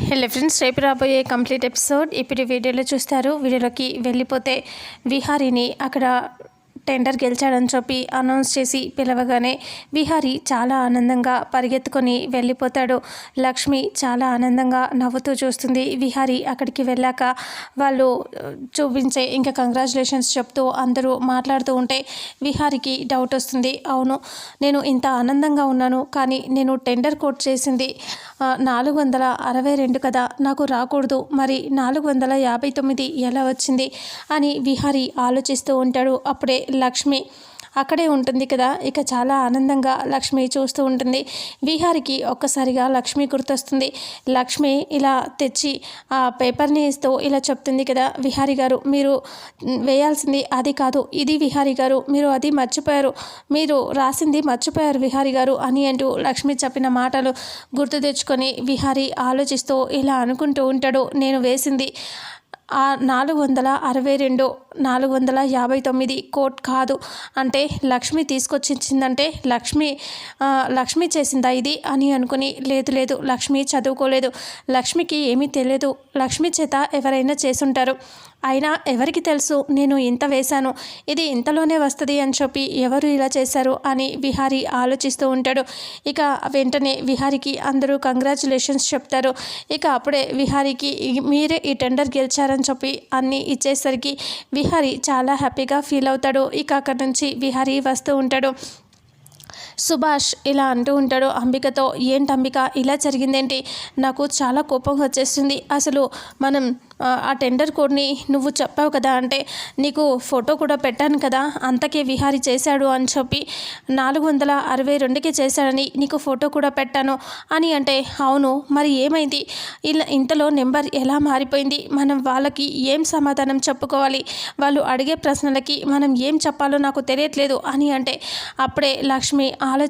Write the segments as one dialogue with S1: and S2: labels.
S1: Hello friends రేపు రాబోయే complete episode. ఇప్పుడు వీడియోలో చూస్తారు వీడియోలోకి వెళ్ళిపోతే విహారీని అక్కడ టెండర్ గెలిచాడని చెప్పి అనౌన్స్ చేసి పిలవగానే విహారీ చాలా ఆనందంగా పరిగెత్తుకొని వెళ్ళిపోతాడు. లక్ష్మి చాలా ఆనందంగా నవ్వుతూ చూస్తుంది. విహారీ అక్కడికి వెళ్ళాక వాళ్ళు చూపించే ఇంకా కంగ్రాచులేషన్స్ చెప్తూ అందరూ మాట్లాడుతూ ఉంటే విహారికి డౌట్ వస్తుంది. అవును నేను ఇంత ఆనందంగా ఉన్నాను కానీ నేను టెండర్ కోట్ చేసింది నాలుగు వందల అరవై రెండు కదా నాకు రాకూడదు. మరి నాలుగు వందల యాభై తొమ్మిది ఎలా వచ్చింది? అని విహారీ ఆలోచిస్తూ ఉంటాడు. అప్పుడే లక్ష్మి అక్కడే ఉంటుంది కదా. ఇక చాలా ఆనందంగా లక్ష్మి చూస్తూ ఉంటుంది. విహారికి ఒక్కసారిగా లక్ష్మి గుర్తొస్తుంది. లక్ష్మి ఇలా తెచ్చి ఆ పేపర్ని ఇస్తూ ఇలా చెప్తుంది కదా విహారి గారు మీరు వేయాల్సింది అది కాదు ఇది విహారి గారు మీరు అది మర్చిపోయారు మీరు రాసింది మర్చిపోయారు విహారి గారు అని అంటూ లక్ష్మి చెప్పిన మాటలు గుర్తు తెచ్చుకొని విహారి ఆలోచిస్తూ ఇలా అనుకుంటూ ఉంటాడు నేను వేసింది ఆ నాలుగు వందల అరవై రెండు నాలుగు వందల యాభై తొమ్మిది కోట్ కాదు. అంటే లక్ష్మి తీసుకొచ్చిందంటే లక్ష్మి లక్ష్మి చేసిందా ఇది అని అనుకుని లేదు లేదు లక్ష్మి చదువుకోలేదు. లక్ష్మికి ఏమీ తెలియదు. లక్ష్మి చేత ఎవరైనా చేసుంటారు. అయినా ఎవరికి తెలుసు? నేను ఇంత వేశాను. ఇది ఇంతలోనే వస్తుంది అని చెప్పి ఎవరు ఇలా చేశారు అని విహారి ఆలోచిస్తూ ఉంటాడు. ఇక వెంటనే విహారికి అందరూ కంగ్రాచులేషన్స్ చెప్తారు. ఇక అప్పుడే విహారికి మీరే ఈ టెండర్ గెలిచారని చెప్పి అన్నీ ఇచ్చేసరికి విహారీ చాలా హ్యాపీగా ఫీల్ అవుతాడు. ఇక అక్కడి నుంచి విహారీ వస్తూ ఉంటాడు. సుభాష్ ఇలా అంటూ ఉంటాడు అంబికతో ఏంటి అంబిక ఇలా జరిగిందేంటి? నాకు చాలా కోపం వచ్చేస్తుంది. అసలు మనం ఆ, టెండర్ కోడ్ని నువ్వు చెప్పావు కదా అంటే నీకు ఫోటో కూడా పెట్టాను కదా అంతకే విహారి చేశాడు అని చెప్పి నాలుగు వందల అరవై రెండుకి చేశాడని నీకు ఫోటో కూడా పెట్టాను అని అంటే అవును మరి ఏమైంది? ఇలా ఇంతలో నెంబర్ ఎలా మారిపోయింది? మనం వాళ్ళకి ఏం సమాధానం చెప్పుకోవాలి? వాళ్ళు అడిగే ప్రశ్నలకి మనం ఏం చెప్పాలో నాకు తెలియట్లేదు అని అంటే అప్పుడే లక్ష్మి ఆలో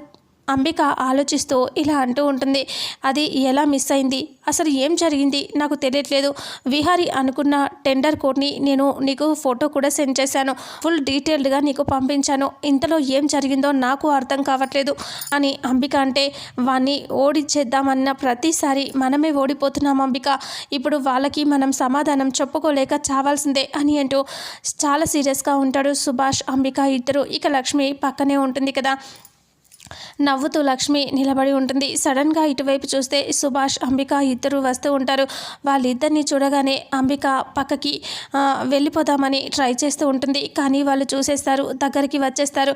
S1: అంబిక ఆలోచిస్తూ ఇలా అంటూ ఉంటుంది. అది ఎలా మిస్ అయింది? అసలు ఏం జరిగింది? నాకు తెలియట్లేదు. విహారి అనుకున్న టెండర్ కోడ్ని నేను నీకు ఫోటో కూడా సెండ్ చేశాను. ఫుల్ డీటెయిల్డ్గా నీకు పంపించాను. ఇంతలో ఏం జరిగిందో నాకు అర్థం కావట్లేదు అని అంబిక అంటే వాణ్ణి ఓడిచ్చేద్దామన్న ప్రతిసారి మనమే ఓడిపోతున్నాం అంబిక. ఇప్పుడు వాళ్ళకి మనం సమాధానం చెప్పుకోలేక చావాల్సిందే అని అంటూ చాలా సీరియస్గా ఉంటాడు సుభాష్ అంబిక ఇద్దరు. ఇక లక్ష్మి పక్కనే ఉంటుంది కదా. నవ్వుతూ లక్ష్మి నిలబడి ఉంటుంది. సడన్గా ఇటువైపు చూస్తే సుభాష్ అంబిక ఇద్దరు వస్తూ ఉంటారు. వాళ్ళిద్దరిని చూడగానే అంబిక పక్కకి వెళ్ళిపోదామని ట్రై చేస్తూ ఉంటుంది. కానీ వాళ్ళు చూసేస్తారు దగ్గరికి వచ్చేస్తారు.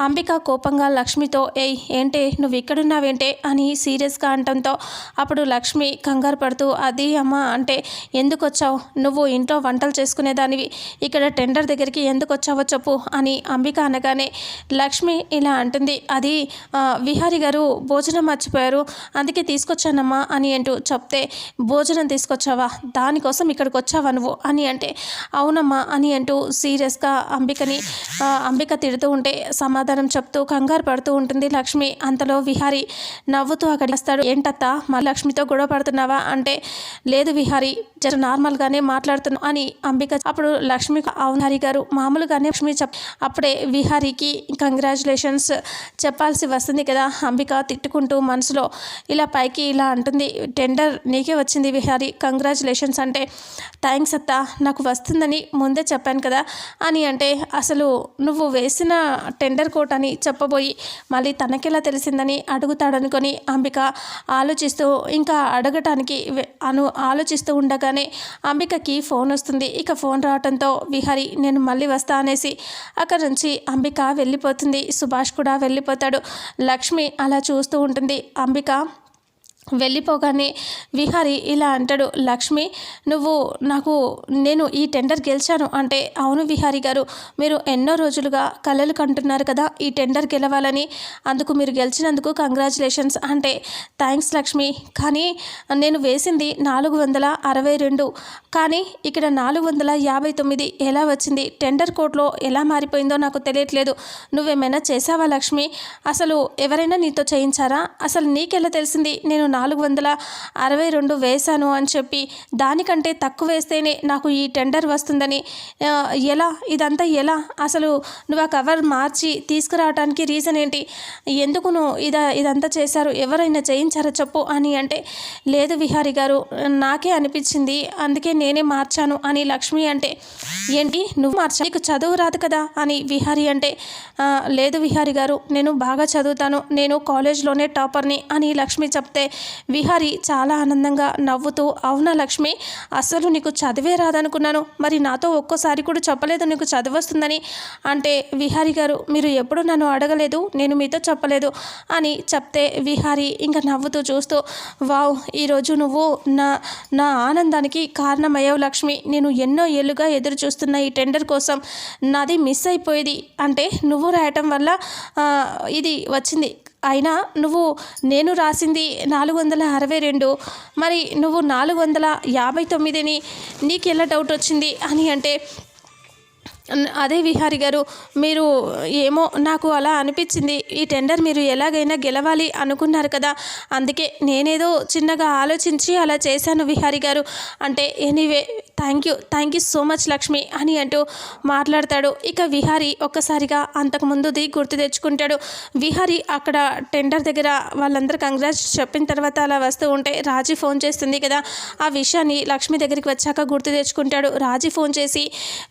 S1: అంబిక కోపంగా లక్ష్మితో ఏయ్ ఏంటే? నువ్వు ఇక్కడున్నావేంటే? అని సీరియస్గా అంటంతో అప్పుడు లక్ష్మి కంగారు పడుతూ అది అమ్మ అంటే ఎందుకు వచ్చావు నువ్వు ఇంట్లో వంటలు చేసుకునేదానివి. ఇక్కడ టెండర్ దగ్గరికి ఎందుకు వచ్చావో చెప్పు అని అంబిక అనగానే లక్ష్మి ఇలా అంటుంది అది విహారి గారు భోజనం మర్చిపోయారు. అందుకే తీసుకొచ్చానమ్మా అని అంటూ చెప్తే భోజనం తీసుకొచ్చావా? దానికోసం ఇక్కడికి వచ్చావా నువ్వు? అని అంటే అవునమ్మా అని అంటూ సీరియస్గా అంబికని అంబిక తిడుతూ ఉంటే సమాధానం చెప్తూ కంగారు పడుతూ ఉంటుంది లక్ష్మి. అంతలో విహారి నవ్వుతూ అక్కడికి వస్తాడు. ఏంటత్తా మా లక్ష్మితో గొడవ పడుతున్నావా? అంటే లేదు విహారి జర నార్మల్గానే మాట్లాడుతున్నా అని అంబిక అప్పుడు లక్ష్మి అవును హరి గారు మామూలుగానే లక్ష్మి చెప్ అప్పుడే విహారీకి కంగ్రాచులేషన్స్ చెప్పాల్సి వస్తుంది కదా. అంబిక తిట్టుకుంటూ మనసులో ఇలా పైకి ఇలా అంటుంది. టెండర్ నీకే వచ్చింది విహారీ. కంగ్రాచులేషన్స్ అంటే థ్యాంక్స్ అత్త. నాకు వస్తుందని ముందే చెప్పాను కదా. అని అంటే అసలు నువ్వు వేసిన టెండర్ కోట్ అని చెప్పబోయి మళ్ళీ తనకెలా తెలిసిందని అడుగుతాడనుకొని అంబిక ఆలోచిస్తూ ఇంకా అడగటానికి అను ఆలోచిస్తూ ఉండగానే అంబికకి ఫోన్ వస్తుంది. ఇక ఫోన్ రావడంతో విహారి నేను మళ్ళీ వస్తా అనేసి అక్కడ నుంచి అంబిక వెళ్ళిపోతుంది. సుభాష్ కూడా వెళ్ళిపోతాడు. లక్ష్మి అలా చూస్తూ ఉంటుంది. అంబిక వెళ్ళిపోగానే విహారి ఇలా అంటాడు లక్ష్మి నువ్వు నాకు నేను ఈ టెండర్ గెలిచాను. అంటే అవును విహారి గారు మీరు ఎన్నో రోజులుగా కలలు కంటున్నారు కదా ఈ టెండర్ గెలవాలని. అందుకు మీరు గెలిచినందుకు కంగ్రాచులేషన్స్. అంటే థ్యాంక్స్ లక్ష్మి కానీ నేను వేసింది నాలుగు వందల అరవై రెండు. కానీ ఇక్కడ నాలుగు వందల యాభై తొమ్మిది ఎలా వచ్చింది? టెండర్ కోడ్లో ఎలా మారిపోయిందో నాకు తెలియట్లేదు. నువ్వేమైనా చేసావా లక్ష్మి? అసలు ఎవరైనా నీతో చేయించారా? అసలు నీకెలా తెలిసింది? నేను నాలుగు వందల అరవై రెండు వేశాను అని చెప్పి దానికంటే తక్కువ వేస్తేనే నాకు ఈ టెండర్ వస్తుందని. ఎలా? ఇదంతా ఎలా? అసలు నువ్వు ఆ కవర్ మార్చి తీసుకురావడానికి రీజన్ ఏంటి? ఎందుకు నువ్వు ఇద ఇదంతా చేశారు? ఎవరైనా చేయించారో చెప్పు అని అంటే లేదు విహారి గారు నాకే అనిపించింది అందుకే నేనే మార్చాను అని లక్ష్మి అంటే ఏంటి? నువ్వు మార్చా? నీకు చదువు రాదు కదా అని విహారి అంటే లేదు విహారి గారు నేను బాగా చదువుతాను నేను కాలేజ్లోనే టాపర్ని అని లక్ష్మి చెప్తే విహారి చాలా ఆనందంగా నవ్వుతూ అవునా లక్ష్మి? అసలు నీకు చదివే రాదనుకున్నాను. మరి నాతో ఒక్కోసారి కూడా చెప్పలేదు నీకు చదివి వస్తుందని అంటే విహారి గారు మీరు ఎప్పుడు నన్ను అడగలేదు నేను మీతో చెప్పలేదు అని చెప్తే విహారి ఇంకా నవ్వుతూ చూస్తూ వావ్ ఈరోజు నువ్వు నా నా ఆనందానికి కారణమయ్యావు లక్ష్మి. నేను ఎన్నో ఏళ్ళుగా ఎదురు చూస్తున్న ఈ టెండర్ కోసం నాది మిస్ అయిపోయేది. అంటే నువ్వు రాయటం వల్ల ఇది వచ్చింది. అయినా నువ్వు నేను రాసింది నాలుగు వందల అరవై రెండు. మరి నువ్వు నాలుగు వందల యాభై తొమ్మిదిని నీకు ఎలా డౌట్ వచ్చింది అని అంటే అదే విహారి గారు మీరు ఏమో నాకు అలా అనిపించింది. ఈ టెండర్ మీరు ఎలాగైనా గెలవాలి అనుకున్నారు కదా. అందుకే నేనేదో చిన్నగా ఆలోచించి అలా చేశాను విహారి గారు. అంటే anyway thank you thank you so much Lakshmi అని అంటూ మాట్లాడతాడు. ఇక విహారి ఒక్కసారిగా అంతకుముందుది గుర్తు తెచ్చుకుంటాడు. విహారి అక్కడ టెండర్ దగ్గర వాళ్ళందరూ కంగ్రాట్స్ చెప్పిన తర్వాత అలా వస్తూ ఉంటే రాజీ ఫోన్ చేస్తుంది కదా. ఆ విషయాన్ని లక్ష్మి దగ్గరికి వచ్చాక గుర్తు తెచ్చుకుంటాడు. రాజీ ఫోన్ చేసి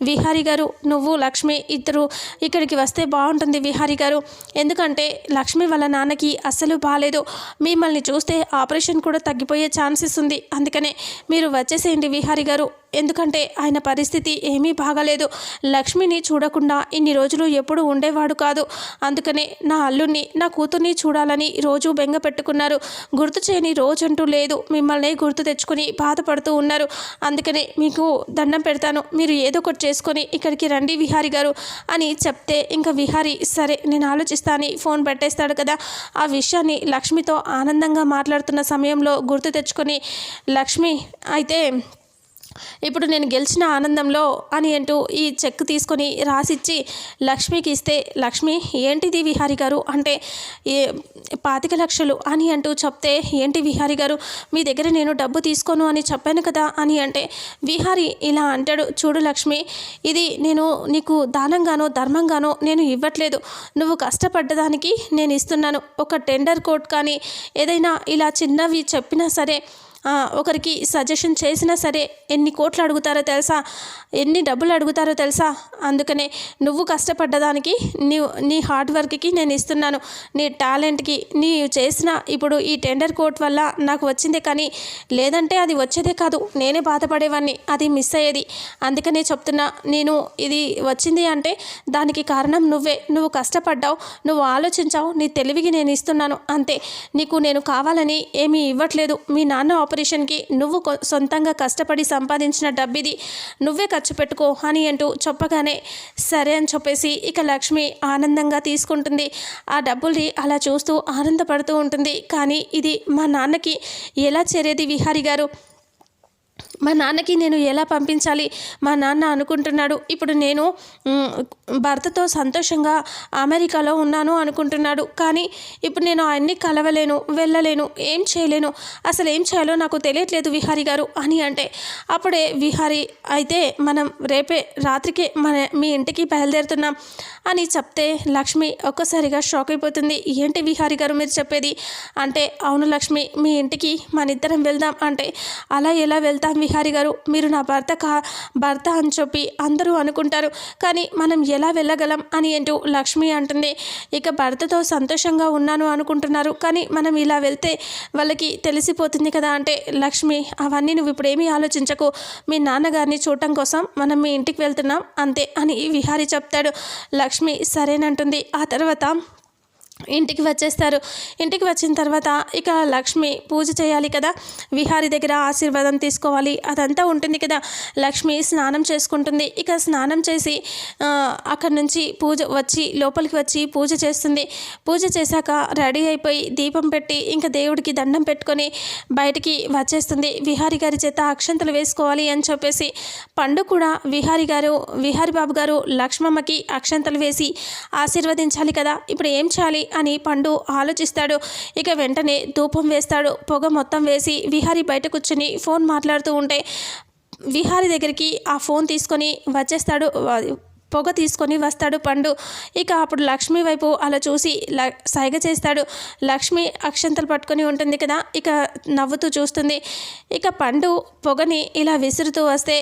S1: విహారి గారు నువ్వు లక్ష్మి ఇద్దరు ఇక్కడికి వస్తే బాగుంటుంది విహారి గారు. ఎందుకంటే లక్ష్మి వాళ్ళ నాన్నకి అస్సలు బాగాలేదు మిమ్మల్ని చూస్తే ఆపరేషన్ కూడా తగ్గిపోయే ఛాన్సెస్ ఉంది. అందుకనే మీరు వచ్చేసేయండి విహారి గారు. ఎందుకంటే ఆయన పరిస్థితి ఏమీ బాగాలేదు. లక్ష్మిని చూడకుండా ఇన్ని రోజులు ఎప్పుడు ఉండేవాడు కాదు. అందుకనే నా అల్లుణ్ణి నా కూతుర్ని చూడాలని రోజు బెంగ పెట్టుకున్నారు. గుర్తు చేయని రోజంటూ లేదు. మిమ్మల్ని గుర్తు తెచ్చుకొని బాధపడుతూ ఉన్నారు. అందుకనే మీకు దండం పెడతాను. మీరు ఏదో ఒకటి చేసుకొని ఇక్కడికి రండి విహారి గారు అని చెప్తే ఇంకా విహారి సరే నేను ఆలోచిస్తాను ఫోన్ పెట్టేస్తాడు కదా. ఆ విషయాన్ని లక్ష్మితో ఆనందంగా మాట్లాడుతున్న సమయంలో గుర్తు తెచ్చుకొని లక్ష్మి అయితే ఇప్పుడు నేను గెలిచిన ఆనందంలో అని అంటూ ఈ చెక్ తీసుకొని రాసిచ్చి లక్ష్మికి ఇస్తే లక్ష్మి ఏంటిది విహారి గారు? అంటే ఏ పాతిక లక్షలు అని అంటూ చెప్తే ఏంటి విహారి గారు? మీ దగ్గర నేను డబ్బు తీసుకోను అని చెప్పాను కదా అని అంటే విహారి ఇలా అంటాడు చూడు లక్ష్మి ఇది నేను నీకు దానంగానో ధర్మంగానో నేను ఇవ్వట్లేదు. నువ్వు కష్టపడ్డదానికి నేను ఇస్తున్నాను. ఒక టెండర్ కోట్ కానీ ఏదైనా ఇలా చిన్నవి చెప్పినా సరే ఒకరికి సజెషన్ చేసినా సరే ఎన్ని కోట్లు అడుగుతారో తెలుసా? ఎన్ని డబ్బులు అడుగుతారో తెలుసా? అందుకనే నువ్వు కష్టపడ్డదానికి నీ నీ హార్డ్ వర్క్కి నేను ఇస్తున్నాను. నీ టాలెంట్కి నీ చేసిన ఇప్పుడు ఈ టెండర్ కోట్ వల్ల నాకు వచ్చిందే కానీ లేదంటే అది వచ్చేదే కాదు. నేనే బాధపడేవాడిని అది మిస్ అయ్యేది. అందుకనే చెప్తున్నా నేను ఇది వచ్చింది అంటే దానికి కారణం నువ్వే. నువ్వు కష్టపడ్డావు నువ్వు ఆలోచించావు నీ తెలివికి నేను ఇస్తున్నాను అంతే. నీకు నేను కావాలని ఏమీ ఇవ్వట్లేదు. మీ నాన్న ఆపరేషన్కి నువ్వు కొ- సొంతంగా కష్టపడి సంపాదించిన డబ్బిది నువ్వే ఖర్చు పెట్టుకో అని అంటూ చెప్పగానే సరే అని చెప్పేసి ఇక లక్ష్మి ఆనందంగా తీసుకుంటుంది. ఆ డబ్బుల్ని అలా చూస్తూ ఆనందపడుతూ ఉంటుంది. కానీ ఇది మా నాన్నకి ఎలా చేరేది విహారి గారు? మా నాన్నకి నేను ఎలా పంపించాలి? మా నాన్న అనుకుంటున్నాడు. ఇప్పుడు నేను భర్తతో సంతోషంగా అమెరికాలో ఉన్నాను అనుకుంటున్నాడు. కానీ ఇప్పుడు నేను ఆయన్ని కలవలేను వెళ్ళలేను ఏం చేయలేను. అసలు ఏం చేయాలో నాకు తెలియట్లేదు విహారి గారు అని అంటే అప్పుడే విహారి అయితే మనం రేపే రాత్రికే మన మీ ఇంటికి బయలుదేరుతున్నాం అని చెప్తే లక్ష్మి ఒక్కసారిగా షాక్ అయిపోతుంది. ఏంటి విహారి గారు మీరు చెప్పేది? అంటే అవును లక్ష్మి మీ ఇంటికి మన ఇద్దరం వెళ్దాం. అంటే అలా ఎలా వెళ్తాం విహారి? గారు మీరు నా భర్త కా భర్త అని చెప్పి అందరూ అనుకుంటారు. కానీ మనం ఎలా వెళ్ళగలం? అని అంటూ లక్ష్మి అంటుంది. ఇక భర్తతో సంతోషంగా ఉన్నాను అనుకుంటున్నారు. కానీ మనం ఇలా వెళ్తే వాళ్ళకి తెలిసిపోతుంది కదా అంటే లక్ష్మి అవన్నీ నువ్వు ఇప్పుడు ఏమీ ఆలోచించకు. మీ నాన్నగారిని చూడటం కోసం మనం మీ ఇంటికి వెళ్తున్నాం. అంతే అని విహారి చెప్తాడు. లక్ష్మి సరేనంటుంది. ఆ తర్వాత ఇంటికి వచ్చేస్తారు. ఇంటికి వచ్చిన తర్వాత ఇక లక్ష్మి పూజ చేయాలి కదా. విహారి దగ్గర ఆశీర్వాదం తీసుకోవాలి. అదంతా ఉంటుంది కదా. లక్ష్మి స్నానం చేసుకుంటుంది. ఇక స్నానం చేసి అక్కడి నుంచి పూజ వచ్చి లోపలికి వచ్చి పూజ చేస్తుంది. పూజ చేశాక రెడీ అయిపోయి దీపం పెట్టి ఇంకా దేవుడికి దండం పెట్టుకొని బయటికి వచ్చేస్తుంది. విహారి గారి చేత అక్షంతలు వేసుకోవాలి అని చెప్పేసి పండు కూడా విహారి గారు విహారి బాబు గారు లక్ష్మమ్మకి అక్షంతలు వేసి ఆశీర్వదించాలి కదా. ఇప్పుడు ఏం చేయాలి? అని పండు ఆలోచిస్తాడు. ఇక వెంటనే ధూపం వేస్తాడు. పొగ మొత్తం వేసి విహారీ బయట కూర్చుని ఫోన్ మాట్లాడుతూ ఉంటే విహారీ దగ్గరికి ఆ ఫోన్ తీసుకొని వచ్చేస్తాడు. పొగ తీసుకొని వస్తాడు పండు. ఇక అప్పుడు లక్ష్మి వైపు అలా చూసి ల సైగ చేస్తాడు. లక్ష్మి అక్షంతలు పట్టుకొని ఉంటుంది కదా ఇక నవ్వుతూ చూస్తుంది. ఇక పండు పొగని ఇలా విసురుతూ వస్తే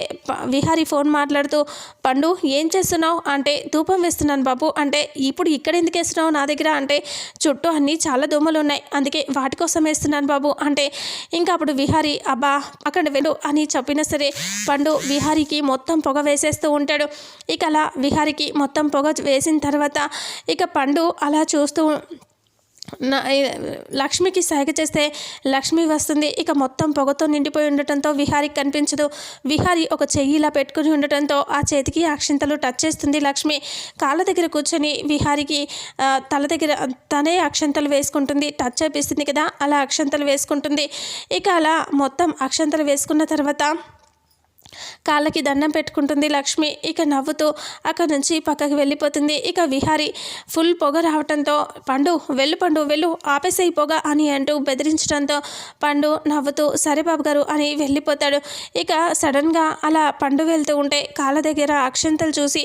S1: విహారీ ఫోన్ మాట్లాడుతూ పండు ఏం చేస్తున్నావు? అంటే ధూపం వేస్తున్నాను బాబు. అంటే ఇప్పుడు ఇక్కడ ఎందుకు వేస్తున్నావు నా దగ్గర? అంటే చుట్టూ అన్నీ చాలా దోమలు ఉన్నాయి. అందుకే వాటి కోసం వేస్తున్నాను బాబు. అంటే ఇంకా అప్పుడు విహారీ అబ్బా అక్కడ వెళ్ళు అని చెప్పినా సరే పండు విహారీకి మొత్తం పొగ వేసేస్తూ ఉంటాడు. ఇక అలా విహారికి మొత్తం పొగ వేసిన తర్వాత ఇక పండు అలా చూస్తూ నా లక్ష్మికి సైగ చేస్తే లక్ష్మి వస్తుంది. ఇక మొత్తం పొగతో నిండిపోయి ఉండటంతో విహారికి కనిపించదు. విహారి ఒక చెయ్యి ఇలా పెట్టుకుని ఉండటంతో ఆ చేతికి అక్షింతలు టచ్ చేస్తుంది లక్ష్మి. కాళ్ళ దగ్గర కూర్చొని విహారికి తల దగ్గర తనే అక్షంతలు వేసుకుంటుంది. టచ్ చేపిస్తుంది కదా అలా అక్షంతలు వేసుకుంటుంది. ఇక అలా మొత్తం అక్షంతలు వేసుకున్న తర్వాత కాళ్ళకి దండం పెట్టుకుంటుంది లక్ష్మి. ఇక నవ్వుతూ అక్కడ నుంచి పక్కకి వెళ్ళిపోతుంది. ఇక విహారి ఫుల్ పొగ రావటంతో పండు వెళ్ళు పండు వెళ్ళు ఆపేసేయి పొగ అని అంటూ బెదిరించడంతో పండు నవ్వుతూ సరే బాబు గారు అని వెళ్ళిపోతాడు. ఇక సడన్గా అలా పండు వెళ్తూ ఉంటే కాళ్ళ దగ్గర అక్షంతలు చూసి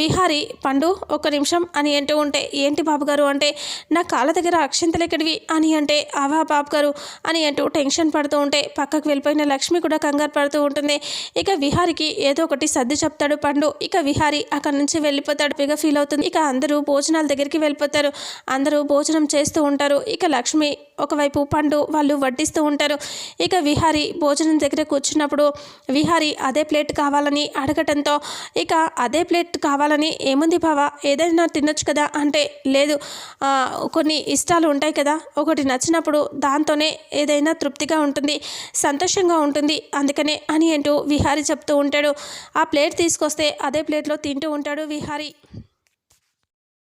S1: విహారి పండు ఒక నిమిషం అని అంటూ ఉంటే ఏంటి బాబు గారు అంటే నా కాళ్ళ దగ్గర అక్షంతలు ఎక్కడివి అని అంటే అవా బాబు గారు అని అంటూ టెన్షన్ పడుతూ ఉంటే పక్కకు వెళ్ళిపోయిన లక్ష్మి కూడా కంగారు పడుతూ ఉంటుంది. ఇక విహారికి ఏదో ఒకటి సర్ది చెప్తాడు పండు. ఇక విహారి అక్కడ నుంచి వెళ్ళిపోతాడు. పిగ ఫీల్ అవుతుంది. ఇక అందరూ భోజనాల దగ్గరికి వెళ్ళిపోతారు. అందరూ భోజనం చేస్తూ ఉంటారు. ఇక లక్ష్మి ఒకవైపు పండు వాళ్ళు వడ్డిస్తూ ఉంటారు. ఇక విహారి భోజనం దగ్గర కూర్చున్నప్పుడు విహారి అదే ప్లేట్ కావాలని అడగటంతో ఇక అదే ప్లేట్ కావాలని ఏముంది బావా? ఏదైనా తినొచ్చు కదా? అంటే లేదు. కొన్ని ఇష్టాలు ఉంటాయి కదా? ఒకటి నచ్చినప్పుడు దాంతోనే ఏదైనా తృప్తిగా ఉంటుంది సంతోషంగా ఉంటుంది. అందుకనే అని అంటూ విహారి చెప్తూ ఉంటాడు. ఆ ప్లేట్ తీసుకొస్తే అదే ప్లేట్లో తింటూ ఉంటాడు విహారి.